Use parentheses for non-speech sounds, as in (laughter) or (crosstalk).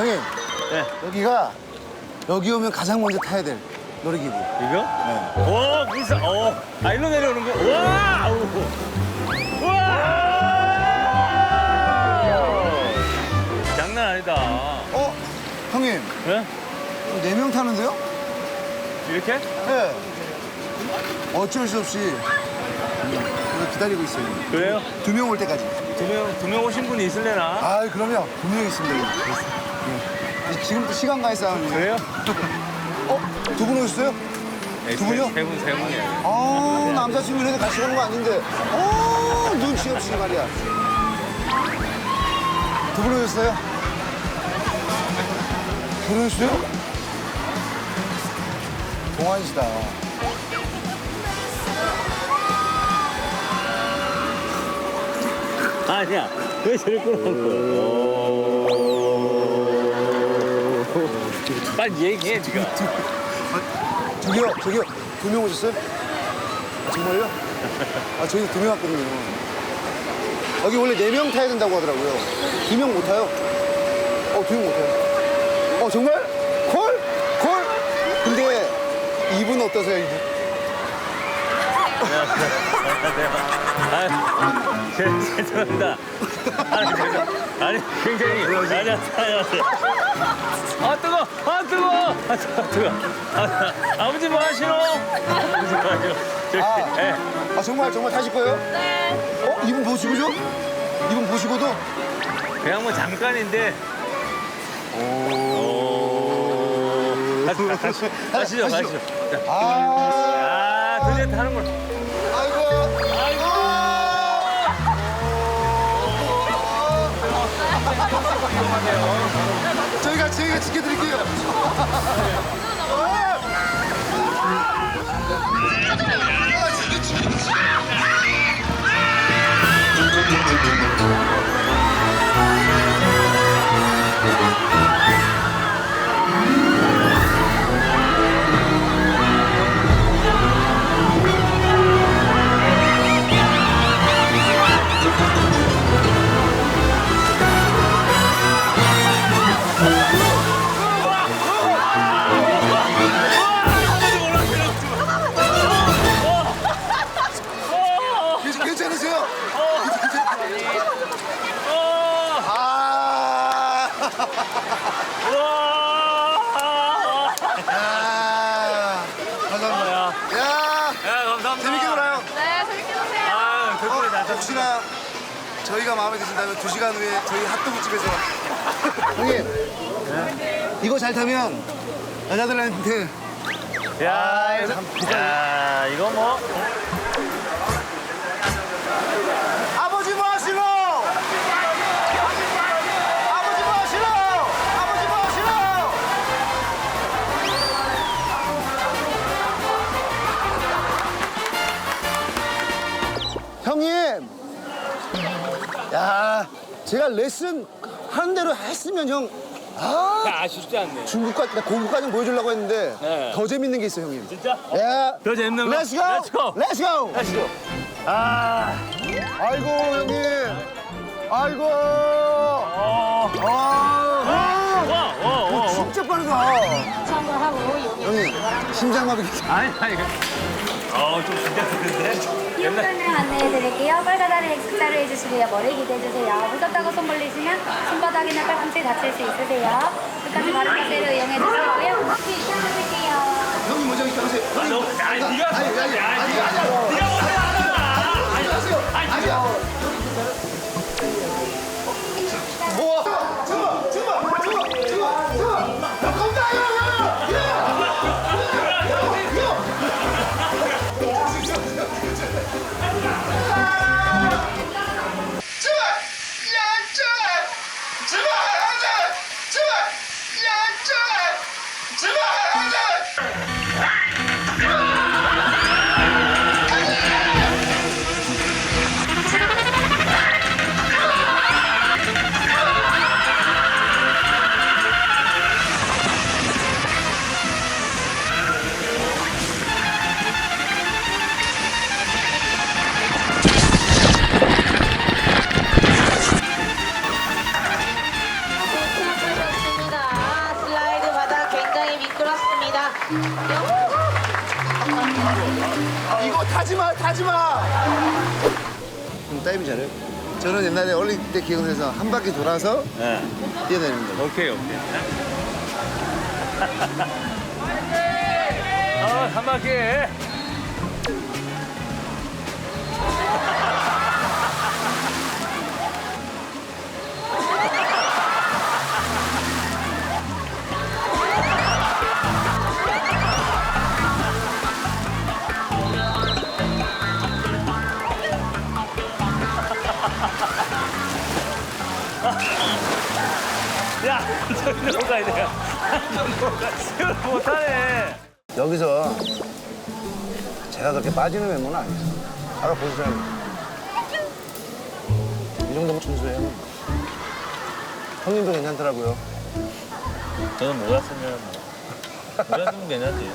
형님 네. 여기가 여기 오면 가장 먼저 타야 될 놀이기구. 이거? 네. 오, 무슨, 어. 아, 일로 내려오는 거? 와! 아우. 와! 장난 아니다. 어 형님 왜? 네명 타는데요? 이렇게? 네. 어쩔 수 없이 여기 기다리고 있어요. 그래요? 두 명 올 때까지. 두 명, 두 명 오신 분이 있을래나? 아 그럼요 분명히 있습니다. 여기. 네. 지금부터 시간과의 싸움이에요. 그래요? 어? 두 분 오셨어요? 네, 두 분이요? 세, 세 분, 세 분이에요. 아 남자친구 이런데 같이 가는 거 아닌데 어 눈치 없이 말이야 두 분 오셨어요? 결혼했어요? 동안이시다 아니야. 왜 저리 끌어놓고. 빨리 얘기해, 니가. 저기요 저기요 두 명 오셨어요? 아, 정말요? 아 저희 두 명 왔거든요 여기 원래 네 명 타야 된다고 하더라고요 두 명 못 타요 어 두 명 못 타요 어 정말? 콜? 콜? 근데 이분 어떠세요 이분? 아, 제- 죄송합니다. 아니, 죄송- 아니, 굉장히. 아, 뜨거! 아, 뜨거! 아, 뜨거. 아, 아버지 뭐 하시노? 아버지 뭐 하시노? 저기, 아. 예. 아 정말 정말 타실 거예요? 네. 어 이분 보시고죠? 이분 보시고도 그냥 뭐 잠깐인데. 오. 가시, 가시, 가시죠, 가시죠. 자, 아 아, 드디어 타는 걸. 지켜드릴게요. (laughs) 우와! 아, 감사합니다. 야, 야, 야, 감사합니다. 재밌게 놀아요. 네, 재밌게 노세요. 아, 덕분에 잘 탔습니다. 혹시나 저희가 마음에 드신다면 두 시간 후에 저희 핫도그 집에서 형님 이거 잘 타면 여자들한테 야, 이거, 야, 이거 뭐. 야, 제가 레슨 하는 대로 했으면 형, 아, 아쉽지 않네. 중국까지, 고국까지 보여주려고 했는데 네. 더 재밌는 게 있어요, 형님. 진짜? 예. 더 재밌는 거? 렛츠고! 렛츠고! 렛츠고! 가시죠. 아, 아이고, 형님. 아이고. 어. 아, 아. 와, 와, 와, 와. 진짜 빠르다. 참고하고 여기 형님, 심장마비. 아니, 아니. 어, 좀 긴장되는데? 설명 안내해드릴게요. 빨간다리 X자로 해주시고요. 머리 기대해주세요. 무섭다고 손 벌리시면 손바닥이나 팔꿈치 다칠 수 있으세요. 끝까지 바른 자세로 이용해주시고요. 시작해드릴게요. 형님 먼저 있다세요. 아, 너, 야, 니가. 아니, 아니, 야, 아니, 니가. 아니. 니가 먼저 하잖아. 하세요. 아니야. 뭐? 이거 타지 마, 타지 마. 그럼 다이빙 잘해요? 저는 옛날에 어릴 때 기억나서 한 바퀴 돌아서 네. 뛰어내는 거. 오케이 오케이. (laughs) 어, 한 바퀴. 야, 저기 넘어가야 돼요. 수영을 못하네. 여기서 제가 그렇게 빠지는 외모는 아니에요. 알아보시잖아요. 이 정도면 준수해요. 형님도 괜찮더라고요. 저는 몰랐으면 몰랐으면 괜찮지.